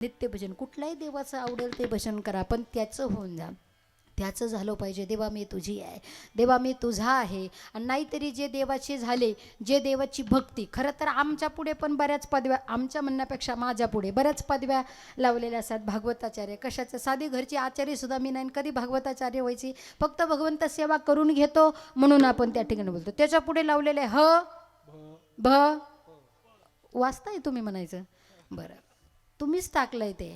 नित्य भजन कुठल्याही देवाचं आवडेल ते भजन करा पण त्याचं होऊन जा. त्याचं झालं पाहिजे देवा मी तुझी आहे. देवा मी तुझा आहे. आणि नाहीतरी जे देवाचे झाले जे देवाची भक्ती खरं तर आमच्या पुढे पण बऱ्याच पदव्या आमच्या म्हणण्यापेक्षा माझ्या पुढे बऱ्याच पदव्या लावलेल्या असतात भागवताचार्य. कशाचं? साधी घरची आचार्यसुद्धा मी नाही आणि कधी भागवताचार्य व्हायची? फक्त भगवंत सेवा करून घेतो म्हणून आपण त्या ठिकाणी बोलतो. त्याच्या पुढे लावलेले ह भ वाचताय तुम्ही म्हणायचं? बरं. तुम्हीच टाकलंय ते.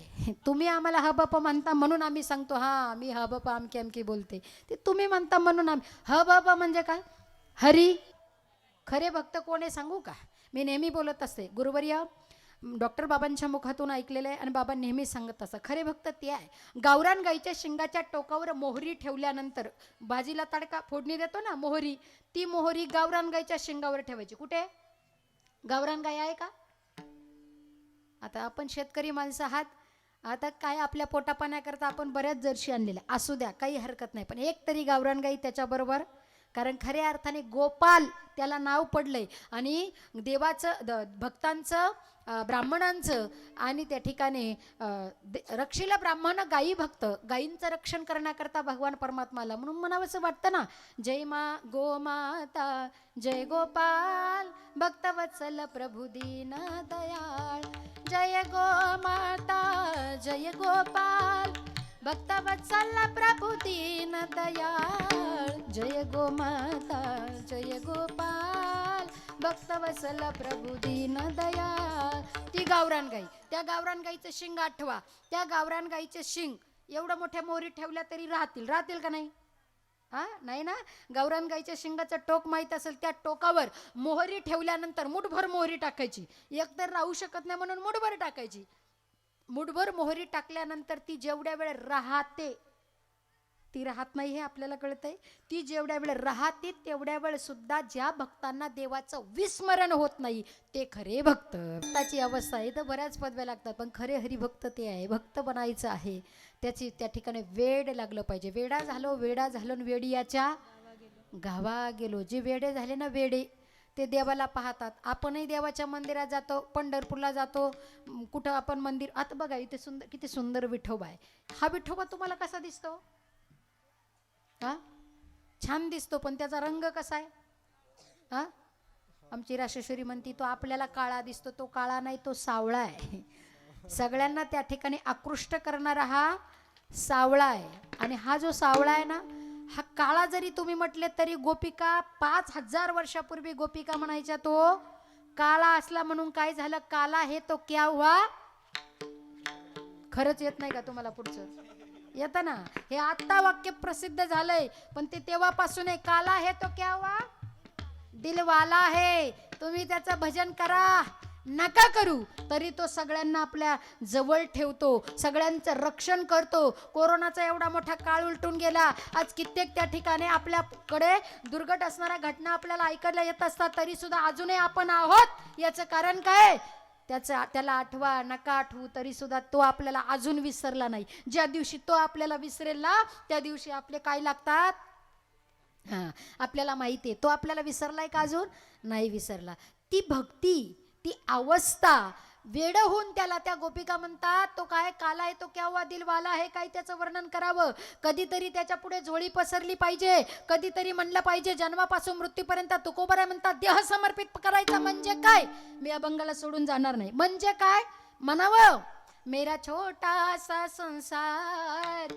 तुम्ही आम्हाला ह बापा म्हणता म्हणून आम्ही सांगतो हां मी ह बापा अमकी अमकी बोलते. ते तुम्ही म्हणता म्हणून आम्ही ह बापा म्हणजे काय? हरी. खरे भक्त कोण आहे सांगू का? मी नेहमी बोलत असते. गुरुवर्य डॉक्टर बाबांच्या मुखातून ऐकलेलं आहे आणि बाबा नेहमी सांगत असं खरे भक्त ते आहे. गावरान गाईच्या शिंगाच्या टोकावर मोहरी ठेवल्यानंतर भाजीला तडका फोडणी देतो ना मोहरी ती मोहरी गावरान गाईच्या शिंगावर ठेवायची. कुठे? गावरान गाय आहे का? आता आपण शेतकरी माणसं आहात. आता काय आपल्या पोटापाण्याकरता आपण बऱ्याच जर्शी आणलेल्या असू द्या काही हरकत नाही. पण एक तरी गावरान गाई त्याच्याबरोबर कारण खऱ्या अर्थाने गोपाल त्याला नाव पडलंय. आणि देवाचं द भक्तांचं ब्राह्मणांचं आणि त्या ठिकाणी अं, रक्षीला ब्राह्मण गायी भक्त गायींचं रक्षण करण्याकरता भगवान परमात्माला म्हणून म्हणावंसं वाटतं ना जय मा गोमाता जय गोपाल भक्तवत्सल प्रभु दीन दयाळ. जय गोमाता जय गोपाल भक्तवत्सल प्रभु दीन दयाळ. जय गोमाता जय गोपाल. भक्तवत्सल प्रभु दीन दयाल. ती गावरान गाई त्या गावरान गाईचं शिंग आठवा. त्या गावरान गाईचे शिंग एवढं मोठ्या मोहरी ठेवल्या तरी राहतील. राहतील का नाही? हा? नाही ना? गावरान गाईच्या शिंगाचं टोक माहीत असेल त्या टोकावर मोहरी ठेवल्यानंतर मुठभर मोहरी टाकायची. एकतर राहू शकत नाही म्हणून मुठभर टाकायची. मुठभर मोहरी टाकल्यानंतर ती जेवढ्या वेळ राहते ती राहत नाही हे आपल्याला कळतंय. ती जेवढ्या वेळ राहते तेवढ्या वेळ सुद्धा ज्या भक्तांना देवाचं विस्मरण होत नाही ते खरे भक्त. भक्ताची अवस्था आहे तर बऱ्याच पदव्या लागतात पण खरे हरिभक्त ते आहे. भक्त बनायचं आहे. त्याची त्या ठिकाणी वेड लागलं पाहिजे. वेडा झालो वेडा झालो आणि वेडियाच्या गावा गेलो. जे वेडे झाले ना वेडे ते देवाला पाहतात. आपणही देवाच्या मंदिरात जातो पंढरपूरला जातो. कुठं आपण मंदिर आता बघा इथे सुंदर किती सुंदर विठोबा आहे. हा विठोबा तुम्हाला कसा दिसतो? हा? छान दिसतो पण त्याचा रंग कसा आहे? हा? आमची राशेश्वरी म्हणती तो आपल्याला काळा दिसतो तो काळा नाही तो सावळा आहे. सगळ्यांना त्या ठिकाणी आकृष्ट करणारा हा सावळा आहे. आणि हा जो सावळा आहे ना हा काळा जरी तुम्ही म्हटले तरी गोपिका पाच हजार वर्षापूर्वी गोपिका म्हणायच्या तो काळा असला म्हणून काय झालं? काला हे तो क्या हुआ? खरंच येत नाही का तुम्हाला पुढचं? येतं ना हे आत्ता वाक्य प्रसिद्ध झालंय. पण ते तेव्हापासून आहे. काला हे तो क्या हुआ दिलवाला आहे. तुम्ही त्याचं भजन करा. नका करू. तरी तो सगळ्यांना आपल्या जवळ ठेवतो. सगळ्यांचं रक्षण करतो. कोरोनाचा एवढा मोठा काळ उलटून गेला. आज कित्येक त्या ठिकाणी आपल्याकडे दुर्घट असणाऱ्या घटना आपल्याला ऐकायला येत असतात. तरी सुद्धा अजूनही आपण आहोत. याचं कारण काय? त्याचा त्याला आठवा नका आठवू तरी सुद्धा तो आपल्याला अजून विसरला नाही. ज्या दिवशी तो आपल्याला विसरेल ना त्या दिवशी आपले काय लागतात? हां आपल्याला माहिती आहे. तो आपल्याला विसरलाय का अजून? नाही विसरला. ती भक्ती ती अवस्था वेड होऊन त्याला त्या गोपिका म्हणतात तो काय काला आहे तो केव्हा दिलवाला आहे? काय त्याचं वर्णन करावं. कधीतरी त्याच्या पुढे झोळी पसरली पाहिजे. कधीतरी म्हणलं पाहिजे जन्मापासून मृत्यूपर्यंत तुकोबरा म्हणतात देह समर्पित करायचा म्हणजे काय? मी अभंगाला सोडून जाणार नाही. म्हणजे काय? म्हणावं मेरा छोटासा संसार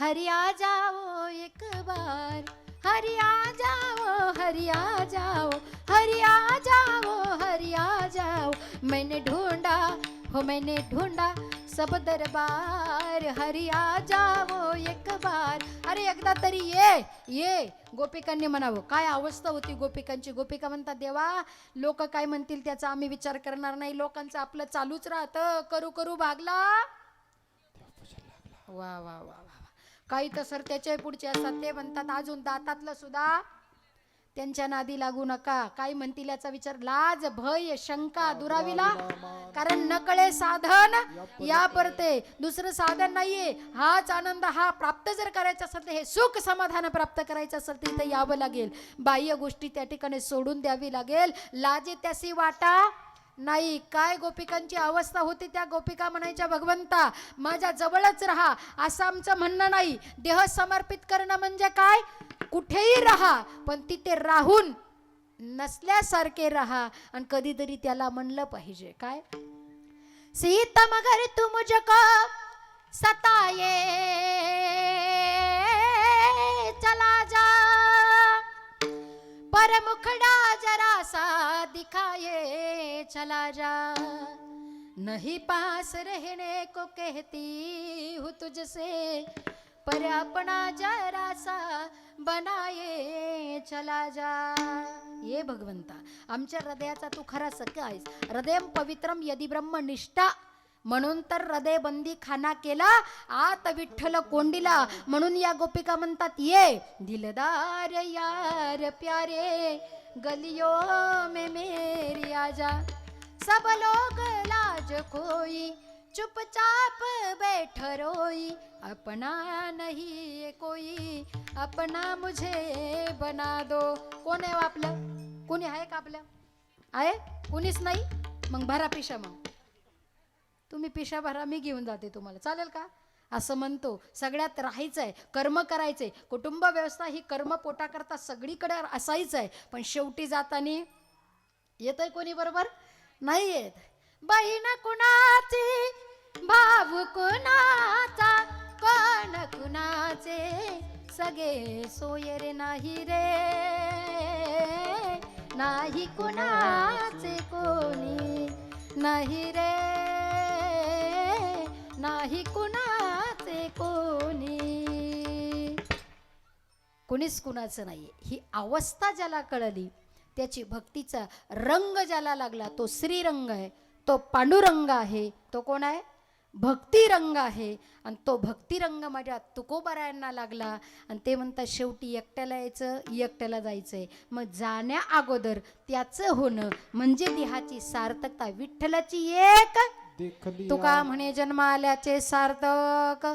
हरिया जाओ एक बार हरिया जाओ हरिया जाओ हरिया जाओ हरिया जाओ मैंने ढूंढा हो मैंने ढूंढा। सब दरबार आ जाओ एक बार। अरे एकदा तरी ये ये गोपिकांनी म्हणावं काय अवस्था होती गोपिकांची? गोपिका म्हणतात देवा लोक काय म्हणतील त्याचा आम्ही विचार करणार नाही. लोकांचं आपलं चालूच राहतं. करू करू भागला. वा वा वा वा काही तर सर त्याच्या पुढचे असतात. ते म्हणतात अजून दातातलं सुद्धा त्यांच्या नादी लागू नका. काय म्हणतील याचा विचार? लाज भय शंका दुराविला. कारण नकळे साधन या परते. दुसरं साधन नाहीये. हाच आनंद हा प्राप्त जर करायचा असेल तर हे सुख समाधान प्राप्त करायचं असेल तर इथं यावं लागेल. बाह्य गोष्टी त्या ठिकाणी सोडून द्यावी लागेल. लाजे त्यासी वाटा नाही. काय गोपिकांची अवस्था होती त्या गोपिका म्हणायच्या भगवंता माझ्या जवळच राहा. असं आमचं म्हणणं नाही. देह समर्पित करणं म्हणजे काय? कुठेही राहा पण तिथे राहून नसल्यासारखे राहा आणि कधीतरी त्याला म्हणलं पाहिजे. काय? सीता मगर तू मुझको सताये. चला जा. पर मुखड़ा जरा सा दिखाये. चला जा. नहीं पास रहने को कहती हूँ तुझसे. पर अपना जरा सा बनाये चला जा। ये भगवंता आमच्या हृदयाचा तू खरा सख्या आहेस. हृदय पवित्रम यदि ब्रह्मनिष्ठा म्हणून तर हृदय बंदी खाना केला आत विठ्ठल कोंडीला. म्हणून या गोपिका म्हणतात ये दिलदार यार प्यारे गलियो में मेरी आजा सब लोग लाज खोई चुपचाप बैठ रोई अपना नहीं कोई अपना मुझे बना दो। कोण आहे हो आपलं? कोणी आहे का आपलं? आहे? कोणीच नाही? मग भरा पिशा मग. तुम्ही पिशा भरा मी घेऊन जाते तुम्हाला. चालेल का? असं म्हणतो. सगळ्यात राहायचं आहे कर्म करायचंय. कुटुंब व्यवस्था ही कर्म पोटाकरता सगळीकडे असायचं आहे पण शेवटी जाताना येतंय कोणी बरोबर? नाही येत. बहीण कुणाची? भाऊ कुणाचा कोण कुणाचे सगळे सोयर नाही रे. नाही कुणाचे कोणी नाही रे. नाही कुणाचे कोणी. कुणीच कुणाचं नाही ही अवस्था ज्याला कळली त्याची भक्तीचा रंग ज्याला लागला तो श्रीरंग आहे तो पांडुरंग आहे. तो कोण आहे? भक्तिरंग आहे. आणि तो भक्तिरंग माझ्या तुकोबारायांना लागला. आणि ते म्हणतात शेवटी एकट्याला यायचं एकट्याला जायचंय. मग जाण्या अगोदर त्याचं होणं म्हणजे देहाची सार्थकता. विठ्ठलाची एक तुका म्हणे जन्म आल्याचे सार्थक.